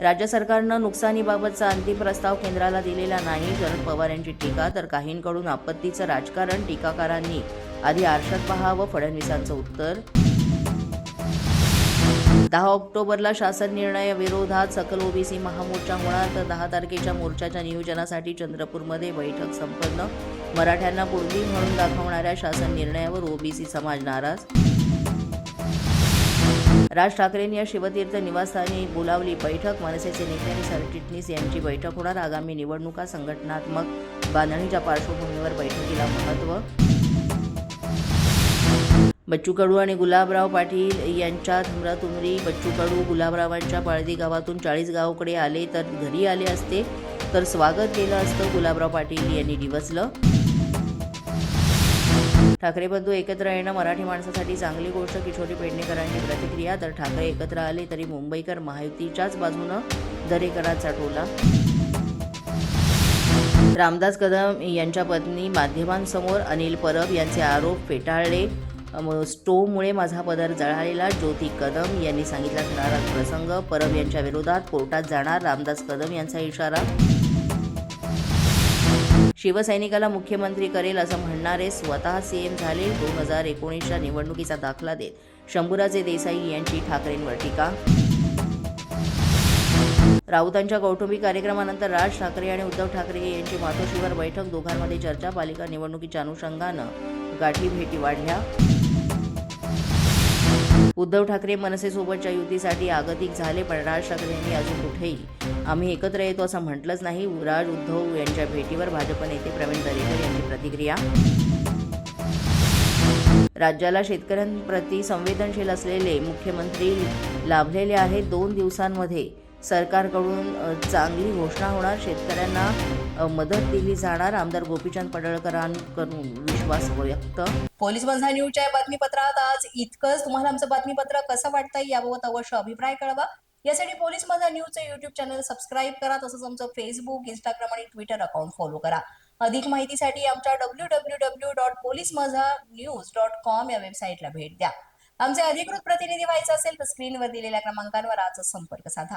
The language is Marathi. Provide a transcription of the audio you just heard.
राज्य सरकारनं नुकसानीबाबतचा अंतिम प्रस्ताव केंद्राला दिलेला नाही. शरद पवार यांची टीका तर काहींकडून आपत्तीचं राजकारण टीकाकारांनी. आधी आरशात पहावं फडणवीसांचं उत्तर. दहा ऑक्टोबरला शासन निर्णयाविरोधात सकल ओबीसी महामोर्चा होणार तर दहा तारखेच्या मोर्चाच्या नियोजनासाठी चंद्रपूरमध्ये बैठक संपन्न. मराठ्यांना पूर्वी म्हणून दाखवणाऱ्या शासन निर्णयावर ओबीसी समाज नाराज. राज ठाकरेंनी या शिवतीर्थ निवासस्थानी बोलावली बैठक. मनसेचे नेते आणि सरचिटणीस यांची बैठक होणार. आगामी निवडणुका संघटनात्मक बांधणीच्या पार्श्वभूमीवर बैठकीला महत्त्व बच्चू कडू आणि गुलाबराव पाटील यांच्या धुमरातुमरी बच्चू कडू गुलाबरावांच्या पाळदी गावातून चाळीस गावाकडे आले तर घरी आले असते तर स्वागत केलं असतं. गुलाबराव पाटील यांनी डिवचलं ठाकरे बंधू एकत्र येणं मराठी माणसासाठी चांगली गोष्ट किशोरी पेडणेकरांची प्रतिक्रिया तर ठाकरे एकत्र आले तरी मुंबईकर महायुतीच्याच बाजूनं दरेकरांचा टोला. रामदास कदम यांच्या पत्नी माध्यमांसमोर अनिल परब यांचे आरोप फेटाळले. स्टोमुळे माझा पदर जळालेला ज्योती कदम यांनी सांगितला थरारक प्रसंग. परब यांच्या विरोधात कोर्टात जाणार रामदास कदम यांचा इशारा. शिवसैनिकाला मुख्यमंत्री करेल असं म्हणणारे स्वतः सीएम झाले दोन हजार एकोणीसच्या निवडणुकीचा दाखला देत. शंभूराजे देसाई यांची ठाकरेंवर टीका. राऊतांच्या कौटुंबिक कार्यक्रमानंतर राज ठाकरे आणि उद्धव ठाकरे यांची मातोश्रीवर बैठक दोघांमध्ये चर्चा पालिका निवडणुकीच्या अनुषंगानं गाठी भेटी वाढल्या. उद्धव ठाकरे मनसेसोबतच्या युतीसाठी आगतिक झाले पण राज ठाकरे यांनी अजून कुठेही. आम्ही एकत्र येतो असं म्हटलंच नाही. राज उद्धव यांच्या भेटीवर भाजप नेते प्रवीण दरेकर यांची प्रतिक्रिया. राज्याला शेतकऱ्यांप्रती संवेदनशील असलेले मुख्यमंत्री लाभलेले आहेत दोन दिवसांमध्ये. सरकारकडून चांगली घोषणा होणार. शेतकऱ्यांना मदत दिली जाणार. आमदार गोपीचंद पडळकरांकडून विश्वास व्यक्त. पोलीस बंधा न्यूजच्या या बातमीपत्रात. आज इतकंच. तुम्हाला आमचं बातमीपत्र कसं वाटतंय याबाबत अवश्य अभिप्राय कळवा. यासाठी पोलीस माझा न्यूजचं युट्यूब चॅनल सबस्क्राईब करा. तसंच आमचं फेसबुक इंस्टाग्राम आणि ट्विटर अकाउंट फॉलो करा. अधिक माहितीसाठी आमच्या W W W dot police Majha news dot com या वेबसाईटला भेट द्या. आमचे अधिकृत प्रतिनिधी व्हायचं असेल तर स्क्रीनवर दिलेल्या क्रमांकांवर आजच संपर्क साधा.